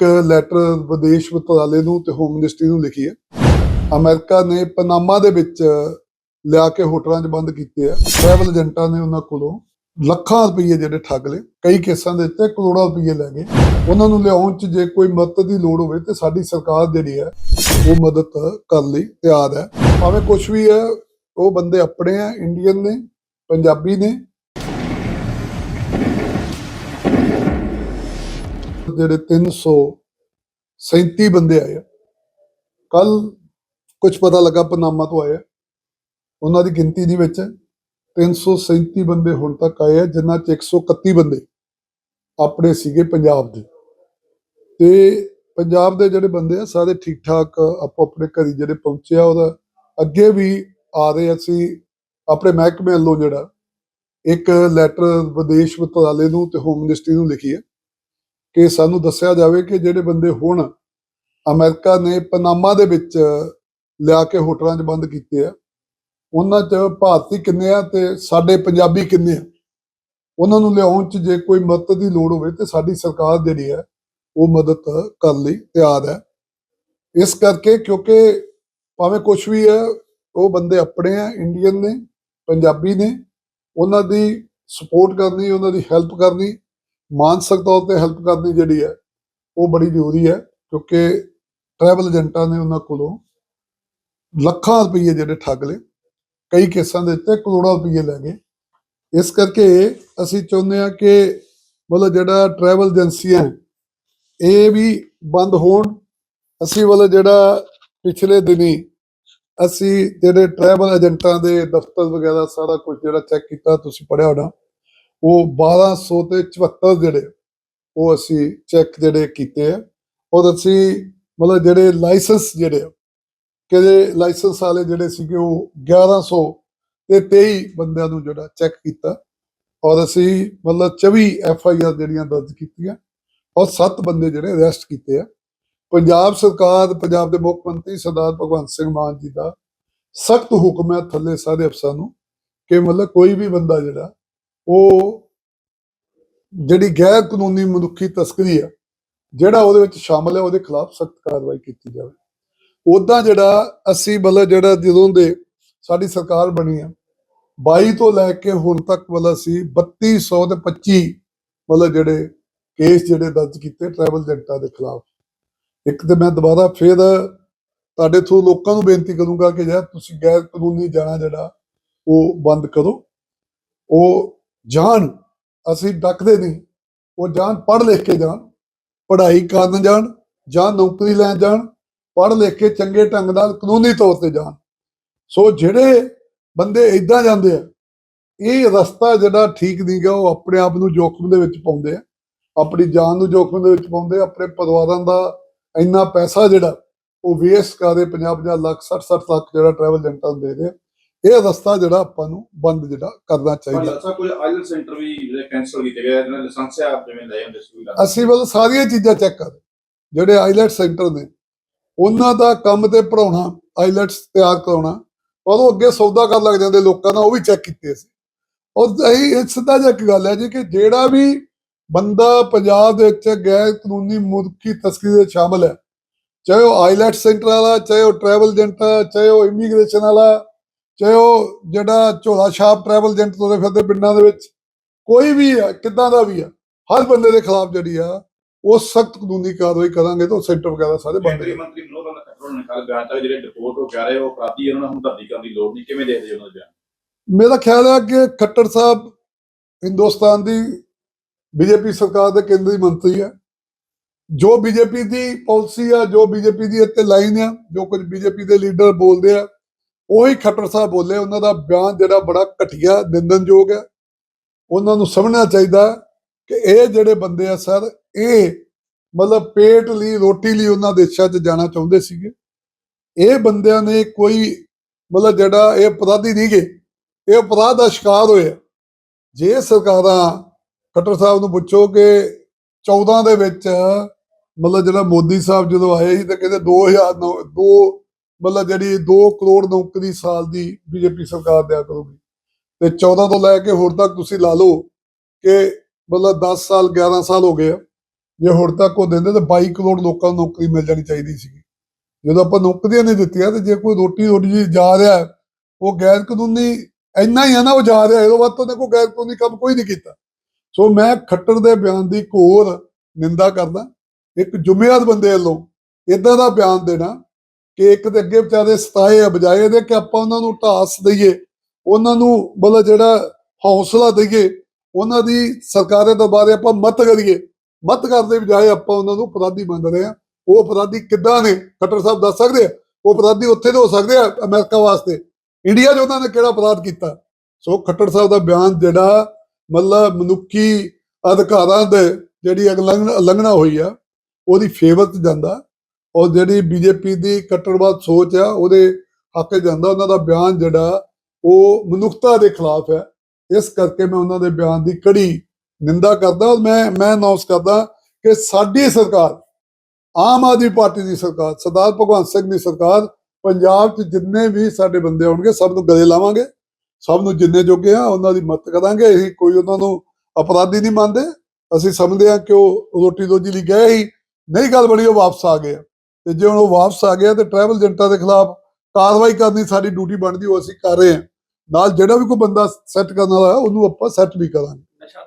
ਇੱਕ ਲੈਟਰ ਵਿਦੇਸ਼ ਮੰਤਰਾਲੇ ਨੂੰ ਤੇ ਹੋਮ ਮਿਨਿਸਟਰੀ ਨੂੰ ਲਿਖੀ ਹੈ। ਅਮਰੀਕਾ ਨੇ ਪਨਾਮਾ ਦੇ ਵਿੱਚ ਲਿਆ ਕੇ ਹੋਟਲਾਂ 'ਚ ਬੰਦ ਕੀਤੇ ਆ। ਟਰੈਵਲ ਏਜੰਟਾਂ ਨੇ ਉਹਨਾਂ ਕੋਲੋਂ ਲੱਖਾਂ ਰੁਪਏ ਜਿਹੜੇ ਠੱਗ ਲਏ, ਕਈ ਕੇਸਾਂ ਦੇ ਉੱਤੇ ਕਰੋੜਾਂ ਰੁਪਏ ਲੈ ਗਏ। ਉਹਨਾਂ ਨੂੰ ਲਿਆਉਣ 'ਚ ਜੇ ਕੋਈ ਮਦਦ ਦੀ ਲੋੜ ਹੋਵੇ ਤੇ ਸਾਡੀ ਸਰਕਾਰ ਜਿਹੜੀ ਹੈ, ਉਹ ਮਦਦ ਕਰਨ ਲਈ ਤਿਆਰ ਹੈ। ਭਾਵੇਂ ਕੁਝ ਵੀ ਹੈ, ਉਹ ਬੰਦੇ ਆਪਣੇ ਆ ਇੰਡੀਅਨ ਨੇ, ਪੰਜਾਬੀ ਨੇ ਜਿਹੜੇ 337 ਬੰਦੇ ਆਏ ਕੱਲ ਕੁਝ ਪਤਾ ਲੱਗਾ ਪਨਾਮਾ ਤੋਂ ਆਏ ਉਹਨਾਂ ਦੀ ਗਿਣਤੀ ਦੇ ਵਿੱਚ 337 ਬੰਦੇ ਹੁਣ ਤੱਕ ਆਏ ਆ ਜਿਨ੍ਹਾਂ ਚ 131 ਬੰਦੇ ਆਪਣੇ ਸੀਗੇ ਪੰਜਾਬ ਦੇ। ਤੇ ਪੰਜਾਬ ਦੇ ਜਿਹੜੇ ਬੰਦੇ ਆ, ਸਾਰੇ ਠੀਕ ਠਾਕ ਆਪੋ ਆਪਣੇ ਘਰੀ ਜਿਹੜੇ ਪਹੁੰਚੇ ਆ, ਉਹਦਾ ਅੱਗੇ ਵੀ ਆ ਰਹੇ ਅਸੀਂ ਆਪਣੇ ਮਹਿਕਮੇ ਵੱਲੋਂ ਜਿਹੜਾ ਇੱਕ ਲੈਟਰ ਵਿਦੇਸ਼ ਮੰਤਰਾਲੇ ਨੂੰ ਤੇ ਹੋਮ ਮਿਨਿਸਟਰੀ ਨੂੰ ਲਿਖੀ ਹੈ ਕਿ ਸਾਨੂੰ ਦੱਸਿਆ ਜਾਵੇ ਕਿ ਜਿਹੜੇ ਬੰਦੇ ਹੁਣ ਅਮਰੀਕਾ ਨੇ ਪਨਾਮਾ ਦੇ ਵਿੱਚ ਲਿਆ ਕੇ ਹੋਟਲਾਂ 'ਚ ਬੰਦ ਕੀਤੇ ਆ, ਉਹਨਾਂ 'ਚ ਭਾਰਤੀ ਕਿੰਨੇ ਆ ਤੇ ਸਾਡੇ ਪੰਜਾਬੀ ਕਿੰਨੇ ਆ? ਉਹਨਾਂ ਨੂੰ ਲਿਆਉਣ 'ਚ ਜੇ ਕੋਈ ਮਦਦ ਦੀ ਲੋੜ ਹੋਵੇ ਤੇ ਸਾਡੀ ਸਰਕਾਰ ਜਿਹੜੀ ਹੈ, ਉਹ ਮਦਦ ਕਰਨ ਲਈ ਤਿਆਰ ਹੈ। ਇਸ ਕਰਕੇ ਕਿਉਂਕਿ ਭਾਵੇਂ ਕੁਝ ਵੀ ਹੈ, ਉਹ ਬੰਦੇ ਆਪਣੇ ਆ, ਇੰਡੀਅਨ ਨੇ, ਪੰਜਾਬੀ ਨੇ, ਉਹਨਾਂ ਦੀ ਸਪੋਰਟ ਕਰਨੀ, ਉਹਨਾਂ ਦੀ ਹੈਲਪ ਕਰਨੀ ਮਾਨਸਿਕ ਤੌਰ ਤੇ ਹੈਲਪ ਕਰਨੀ ਜਿਹੜੀ ਹੈ ਉਹ ਬੜੀ ਜ਼ਰੂਰੀ ਹੈ ਕਿਉਂਕਿ ਟਰੈਵਲ ਏਜੰਟਾਂ ਨੇ ਉਹਨਾਂ ਕੋਲੋਂ ਲੱਖਾਂ ਰੁਪਏ ਜਿਹੜੇ ਠੱਗ ਲਏ ਕਈ ਕੇਸਾਂ ਦੇ ਉੱਤੇ ਕਰੋੜਾਂ ਰੁਪਏ ਲੈ ਗਏ। ਇਸ ਕਰਕੇ ਅਸੀਂ ਚਾਹੁੰਦੇ ਹਾਂ ਕਿ ਮਤਲਬ ਜਿਹੜਾ ਟਰੈਵਲ ਏਜੰਸੀਆਂ ਹੈ, ਇਹ ਵੀ ਬੰਦ ਹੋਣ। ਅਸੀਂ ਮਤਲਬ ਜਿਹੜਾ ਪਿਛਲੇ ਦਿਨੀ ਅਸੀਂ ਜਿਹੜੇ ਟਰੈਵਲ ਏਜੰਟਾਂ ਦੇ ਦਫ਼ਤਰ ਵਗੈਰਾ ਸਾਰਾ ਕੁਝ ਜਿਹੜਾ ਚੈੱਕ ਕੀਤਾ ਤੁਸੀਂ ਪੜਿਆ ਹੋਣਾ ਉਹ 1200 ਤੇ 74 ਜਿਹੜੇ ਉਹ ਅਸੀਂ ਚੈੱਕ ਜਿਹੜੇ ਕੀਤੇ ਆ ਔਰ ਅਸੀਂ ਮਤਲਬ ਜਿਹੜੇ ਲਾਇਸੈਂਸ ਜਿਹੜੇ ਆ, ਕਿਹਦੇ ਲਾਇਸੈਂਸ ਵਾਲੇ ਜਿਹੜੇ ਸੀਗੇ ਉਹ 1100 ਤੇ 23 ਬੰਦਿਆਂ ਨੂੰ ਜਿਹੜਾ ਚੈੱਕ ਕੀਤਾ ਔਰ ਅਸੀਂ ਮਤਲਬ 24 ਐਫ ਆਈ ਆਰ ਜਿਹੜੀਆਂ ਦਰਜ ਕੀਤੀਆਂ ਔਰ 7 ਬੰਦੇ ਜਿਹੜੇ ਅਰੈਸਟ ਕੀਤੇ ਆ। ਪੰਜਾਬ ਸਰਕਾਰ ਪੰਜਾਬ ਦੇ ਮੁੱਖ ਮੰਤਰੀ ਸਰਦਾਰ ਭਗਵੰਤ ਸਿੰਘ ਮਾਨ ਜੀ ਦਾ ਸਖਤ ਹੁਕਮ ਹੈ ਥੱਲੇ ਸਾਰੇ ਅਫਸਰਾਂ ਨੂੰ ਕਿ ਮਤਲਬ ਕੋਈ ਵੀ ਬੰਦਾ ਜਿਹੜਾ ਉਹ ਜਿਹੜੀ ਗੈਰ ਕਾਨੂੰਨੀ ਮਨੁੱਖੀ ਤਸਕਰੀ ਆ, ਜਿਹੜਾ ਉਹਦੇ ਵਿੱਚ ਸ਼ਾਮਲ ਹੈ, ਉਹਦੇ ਖਿਲਾਫ ਸਖਤ ਕਾਰਵਾਈ ਕੀਤੀ ਜਾਵੇ। ਉਦਾਂ ਜਿਹੜਾ ਅਸੀਂ ਮਤਲਬ ਜਿਹੜਾ ਜਦੋਂ ਦੇ ਸਾਡੀ ਸਰਕਾਰ ਬਣੀ ਆ 22 ਤੋਂ ਲੈ ਕੇ ਹੁਣ ਤੱਕ ਮਤਲਬ ਅਸੀਂ 3200 ਤੇ 25 ਮਤਲਬ ਜਿਹੜੇ ਕੇਸ ਜਿਹੜੇ ਦਰਜ ਕੀਤੇ ਟਰੈਵਲ ਏਜੰਟਾਂ ਦੇ ਖਿਲਾਫ। ਇੱਕ ਤੇ ਮੈਂ ਦੁਬਾਰਾ ਫਿਰ ਤੁਹਾਡੇ ਤੋਂ ਲੋਕਾਂ ਨੂੰ ਬੇਨਤੀ ਕਰੂੰਗਾ ਕਿ ਯਾਰ ਤੁਸੀਂ ਗੈਰ ਕਾਨੂੰਨੀ ਜਾਣਾ ਜਿਹੜਾ, ਉਹ ਬੰਦ ਕਰੋ। ਉਹ ਜਾਣ, ਅਸੀਂ ਡੱਕਦੇ ਨਹੀਂ। ਉਹ ਜਾਣ, ਪੜ੍ਹ ਲਿਖ ਕੇ ਜਾਣ। ਪੜ੍ਹਾਈ ਕਰਨ ਜਾਣ, ਜਾਂ ਨੌਕਰੀ ਲੈਣ ਜਾਣ, ਪੜ੍ਹ ਲਿਖ ਕੇ ਚੰਗੇ ਢੰਗ ਨਾਲ ਕਾਨੂੰਨੀ ਤੌਰ ਤੇ ਜਾਣ। ਸੋ ਜਿਹੜੇ ਬੰਦੇ ਇਦਾਂ ਜਾਂਦੇ ਆ, ਇਹ ਰਸਤਾ ਜਿਹੜਾ ਠੀਕ ਨਹੀਂ ਗਾ, ਉਹ ਆਪਣੇ ਆਪ ਨੂੰ ਜੋਖਮ ਦੇ ਵਿੱਚ ਪਾਉਂਦੇ ਆ। ਆਪਣੀ ਜਾਨ ਨੂੰ ਜੋਖਮ ਦੇ ਵਿੱਚ ਪਾਉਂਦੇ ਆਪਣੇ ਪਰਿਵਾਰਾਂ ਦਾ ਇੰਨਾ ਪੈਸਾ ਜਿਹੜਾ, ਉਹ ਵੇਸਟ ਕਰਦੇ 50-50 ਲੱਖ 60-60 ਲੱਖ ਜਿਹੜਾ ਟਰੈਵਲ ਏਜੰਟਾਂ ਨੂੰ ਦੇ ਰਹੇ ਇਹ ਰਸਤਾ ਜਿਹੜਾ ਆਪਾਂ ਨੂੰ ਬੰਦ ਜਿਹੜਾ ਕਰਨਾ ਚਾਹੀਦਾ। ਲੱਸਾ ਕੋਈ ਆਇਲ ਸੈਂਟਰ ਵੀ ਜਿਹੜੇ ਕੈਂਸਲ ਕੀਤੇ ਗਏ ਜਿਹਨਾਂ ਲਾਇਸੈਂਸ ਆ ਜਿਵੇਂ ਲੈ ਜਾਂਦੇ ਸੀ ਵੀ ਅਸੀਂ ਵੱਲ ਸਾਰੀਆਂ ਚੀਜ਼ਾਂ ਚੈੱਕ ਕਰ। ਜਿਹੜੇ ਆਈਲੈਟ ਸੈਂਟਰ ਨੇ ਉਹਨਾਂ ਦਾ ਕੰਮ ਤੇ ਪੜਾਉਣਾ ਆਈਲੈਟਸ ਤਿਆਰ ਕਰਾਉਣਾ ਉਦੋਂ ਅੱਗੇ ਸੌਦਾ ਕਰਨ ਲੱਗ ਜਾਂਦੇ ਲੋਕਾਂ ਦਾ ਉਹ ਵੀ ਚੈੱਕ ਕੀਤੇ ਸੀ ਔਰ ਇਹ ਸਿੱਧਾ ਜਿਹਾ ਇੱਕ ਗੱਲ ਹੈ ਜੀ ਕਿ ਜਿਹੜਾ ਵੀ ਬੰਦਾ ਪੰਜਾਬ ਦੇ ਵਿੱਚ ਗੈਰ ਕਾਨੂੰਨੀ ਮੁਲਕੀ ਤਸਕਰੀ ਦੇ ਸ਼ਾਮਲ ਹੈ ਚਾਹੇ ਉਹ ਆਈਲੈਟ ਸੈਂਟਰ ਵਾਲਾ ਚਾਹੇ ਉਹ ਟਰੈਵਲ ਏਜੰਟ ਚਾਹੇ ਉਹ ਇਮੀਗ੍ਰੇਸ਼ਨ ਵਾਲਾ ਚਾਹੇ ਉਹ ਜਿਹੜਾ ਝੋਲਾ ਛਾਪ ਟਰੈਵਲ ਏਜੰਟ ਤੁਰੇ ਫਿਰਦੇ ਪਿੰਡਾਂ ਦੇ ਵਿੱਚ ਕੋਈ ਵੀ ਆ ਕਿੱਦਾਂ ਦਾ ਵੀ ਆ ਹਰ ਬੰਦੇ ਦੇ ਖਿਲਾਫ ਜਿਹੜੀ ਆ ਉਹ ਸਖਤ ਕਾਨੂੰਨੀ ਕਾਰਵਾਈ ਕਰਾਂਗੇ ਤਾਂ ਸੈਂਟਰ ਵਗੈਰਾ ਸਾਰੇ ਬੰਦ ਕੇਂਦਰੀ ਮੰਤਰੀ ਮਨੋਹਰ ਲਾਲ ਖੱਟਰ ਨੇ ਕੱਲ ਬਿਆਨ ਤੱਕ ਜਿਹੜੇ ਡਿਪੋਰਟ ਹੋ ਕੇ ਆ ਰਹੇ ਉਹ ਅਪਰਾਧੀ ਆ, ਉਹਨਾਂ ਨੂੰ ਹਮਦਰਦੀ ਕਰਨ ਦੀ ਲੋੜ ਨਹੀਂ। ਕਿਵੇਂ ਦੇਖਦੇ ਹੋ ਉਹਨਾਂ ਦੇ ਬਿਆਨ? ਮੇਰਾ ਖਿਆਲ ਹੈ ਕਿ ਖੱਟਰ ਸਾਹਿਬ ਹਿੰਦੁਸਤਾਨ ਦੀ ਬੀਜੇਪੀ ਸਰਕਾਰ ਦੇ ਕੇਂਦਰੀ ਮੰਤਰੀ ਹੈ। ਜੋ ਬੀਜੇਪੀ ਦੀ ਪਾਲਿਸੀ ਆ ਜੋ ਬੀਜੇਪੀ ਦੀ ਇੱਥੇ ਲਾਈਨ ਆ ਜੋ ਕੁਝ ਬੀਜੇਪੀ ਦੇ ਲੀਡਰ ਬੋਲਦੇ ਆ ਉਹੀ ਖੱਟਰ ਸਾਹਿਬ ਬੋਲੇ, ਉਹਨਾਂ ਦਾ ਬਿਆਨ ਜਿਹੜਾ ਬੜਾ ਘਟੀਆ ਨਿੰਦਨਯੋਗ ਹੈ। ਉਹਨਾਂ ਨੂੰ ਸਮਝਣਾ ਚਾਹੀਦਾ ਕਿ ਇਹ ਜਿਹੜੇ ਬੰਦੇ ਆ ਸਰ, ਇਹ ਮਤਲਬ ਪੇਟ ਲਈ, ਰੋਟੀ ਲਈ ਉਹਨਾਂ ਦੇਸ਼ਾਂ 'ਚ ਜਾਣਾ ਚਾਹੁੰਦੇ ਸੀਗੇ। ਇਹ ਬੰਦਿਆਂ ਨੇ ਕੋਈ ਮਤਲਬ ਜਿਹੜਾ ਇਹ ਅਪਰਾਧੀ ਨਹੀਂ ਗਏ ਇਹ ਅਪਰਾਧ ਦਾ ਸ਼ਿਕਾਰ ਹੋਇਆ ਜੇ ਸਰਕਾਰਾਂ ਖੱਟਰ ਸਾਹਿਬ ਨੂੰ ਪੁੱਛੋ ਕਿ 14 ਦੇ ਵਿੱਚ ਮਤਲਬ ਜਿਹੜਾ ਮੋਦੀ ਸਾਹਿਬ ਜਦੋਂ ਆਏ ਸੀ ਤਾਂ ਕਹਿੰਦੇ 2000 ਨੌ- ਦੋ ਮਤਲਬ ਜਿਹੜੀ 2 ਕਰੋੜ ਨੌਕਰੀ ਸਾਲ ਦੀ ਬੀਜੇਪੀ ਸਰਕਾਰ ਦਿਆ ਕਰੂਗੀ। ਤੇ 14 ਤੋਂ ਲੈ ਕੇ ਹੁਣ ਤੱਕ ਤੁਸੀਂ ਲਾ ਲਓ ਕਿ ਮਤਲਬ 10 ਸਾਲ 11 ਸਾਲ ਹੋ ਗਏ ਆ। ਜੇ ਹੁਣ ਤੱਕ ਉਹ ਦਿੰਦੇ ਤਾਂ 22 ਕਰੋੜ ਲੋਕਾਂ ਨੂੰ ਨੌਕਰੀ ਮਿਲ ਜਾਣੀ ਚਾਹੀਦੀ ਸੀ ਜਦੋਂ ਆਪਾਂ ਨੌਕਰੀਆਂ ਨਹੀਂ ਦਿੱਤੀਆਂ ਤੇ ਜੇ ਕੋਈ ਰੋਟੀ ਰੋਟੀ ਜੀ ਜਾ ਰਿਹਾ ਉਹ ਗੈਰ ਕਾਨੂੰਨੀ ਇੰਨਾ ਹੀ ਆ ਨਾ ਉਹ ਜਾ ਰਿਹਾ, ਇਹਦੇ ਵੱਧ ਤੋਂ ਉਹਨੇ ਕੋਈ ਗੈਰ ਕਾਨੂੰਨੀ ਕੰਮ ਕੋਈ ਨਹੀਂ ਕੀਤਾ। ਸੋ ਮੈਂ ਖੱਟਰ ਦੇ ਬਿਆਨ ਦੀ ਘੋਰ ਨਿੰਦਾ ਕਰਦਾ। ਇੱਕ ਜ਼ਿੰਮੇਵਾਰ ਬੰਦੇ ਵੱਲੋਂ ਇਦਾਂ ਦਾ ਬਿਆਨ ਦੇਣਾ ਕਿ ਇੱਕ ਦੇ ਅੱਗੇ ਵਿਚਾਰੇ ਸਤਾਏ ਆ, ਬਜਾਏ ਇਹਦੇ ਕਿ ਆਪਾਂ ਉਹਨਾਂ ਨੂੰ ਢਾਸ ਦਈਏ, ਉਹਨਾਂ ਨੂੰ ਮਤਲਬ ਜਿਹੜਾ ਹੌਸਲਾ ਦਈਏ, ਉਹਨਾਂ ਦੀ ਸਰਕਾਰਾਂ ਤੋਂ ਬਾਅਦ ਆਪਾਂ ਮਤ ਕਰੀਏ। ਮਤ ਕਰਦੇ ਬਜਾਏ ਆਪਾਂ ਉਹਨਾਂ ਨੂੰ ਅਪਰਾਧੀ ਮੰਨ ਰਹੇ ਆ ਉਹ ਅਪਰਾਧੀ ਕਿੱਦਾਂ ਨੇ? ਖੱਟਰ ਸਾਹਿਬ ਦੱਸ ਸਕਦੇ ਆ? ਉਹ ਅਪਰਾਧੀ ਉੱਥੇ ਦੇ ਹੋ ਸਕਦੇ ਆ ਅਮਰੀਕਾ ਵਾਸਤੇ? ਇੰਡੀਆ 'ਚ ਉਹਨਾਂ ਨੇ ਕਿਹੜਾ ਅਪਰਾਧ ਕੀਤਾ? ਸੋ ਖੱਟਰ ਸਾਹਿਬ ਦਾ ਬਿਆਨ ਜਿਹੜਾ ਮਤਲਬ ਮਨੁੱਖੀ ਅਧਿਕਾਰਾਂ ਦੇ ਜਿਹੜੀ ਉਲੰਘਣਾ ਉਲੰਘਣਾ ਹੋਈ ਆ, ਉਹਦੀ ਫੇਵਰ 'ਚ ਜਾਂਦਾ। ਔਰ ਜਿਹੜੀ ਬੀਜੇਪੀ ਦੀ ਕੱਟੜਵਾਦ ਸੋਚ ਆ, ਉਹਦੇ ਹੱਕ ਜਾਂਦਾ, ਉਹਨਾਂ ਦਾ ਬਿਆਨ ਜਿਹੜਾ, ਉਹ ਮਨੁੱਖਤਾ ਦੇ ਖਿਲਾਫ ਹੈ। ਇਸ ਕਰਕੇ ਮੈਂ ਉਹਨਾਂ ਦੇ ਬਿਆਨ ਦੀ ਕੜੀ ਨਿੰਦਾ ਕਰਦਾ ਔਰ ਮੈਂ ਮੈਂ ਅਨਾਉਂਸ ਕਰਦਾ ਕਿ ਸਾਡੀ ਸਰਕਾਰ, ਆਮ ਆਦਮੀ ਪਾਰਟੀ ਦੀ ਸਰਕਾਰ, ਸਰਦਾਰ ਭਗਵੰਤ ਸਿੰਘ ਦੀ ਸਰਕਾਰ, ਪੰਜਾਬ 'ਚ ਜਿੰਨੇ ਵੀ ਸਾਡੇ ਬੰਦੇ ਆਉਣਗੇ, ਸਭ ਨੂੰ ਗਲੇ ਲਾਵਾਂਗੇ। ਸਭ ਨੂੰ ਜਿੰਨੇ ਜੋਗੇ ਆ, ਉਹਨਾਂ ਦੀ ਮਦਦ ਕਰਾਂਗੇ। ਅਸੀਂ ਕੋਈ ਉਹਨਾਂ ਨੂੰ ਅਪਰਾਧੀ ਨਹੀਂ ਮੰਨਦੇ। ਅਸੀਂ ਸਮਝਦੇ ਹਾਂ ਕਿ ਉਹ ਰੋਟੀ ਰੋਜੀ ਲਈ ਗਏ ਹੀ ਨਹੀਂ ਗੱਲ ਬਣੀ, ਉਹ ਵਾਪਸ ਆ ਗਏ ਆ। ਤੇ ਜੇ ਹੁਣ ਉਹ ਵਾਪਸ ਆ ਗਿਆ ਤੇ ਟਰੈਵਲ ਏਜੰਟਾਂ ਦੇ ਖਿਲਾਫ ਕਾਰਵਾਈ ਕਰਨੀ ਸਾਡੀ ਡਿਊਟੀ ਬਣਦੀ, ਉਹ ਅਸੀਂ ਕਰ ਰਹੇ ਹਾਂ। ਨਾਲ ਜਿਹੜਾ ਵੀ ਕੋਈ ਬੰਦਾ ਸੈੱਟ ਕਰਨ ਵਾਲਾ ਉਹਨੂੰ ਆਪਾਂ ਸੈੱਟ ਵੀ ਕਰਾਂਗੇ।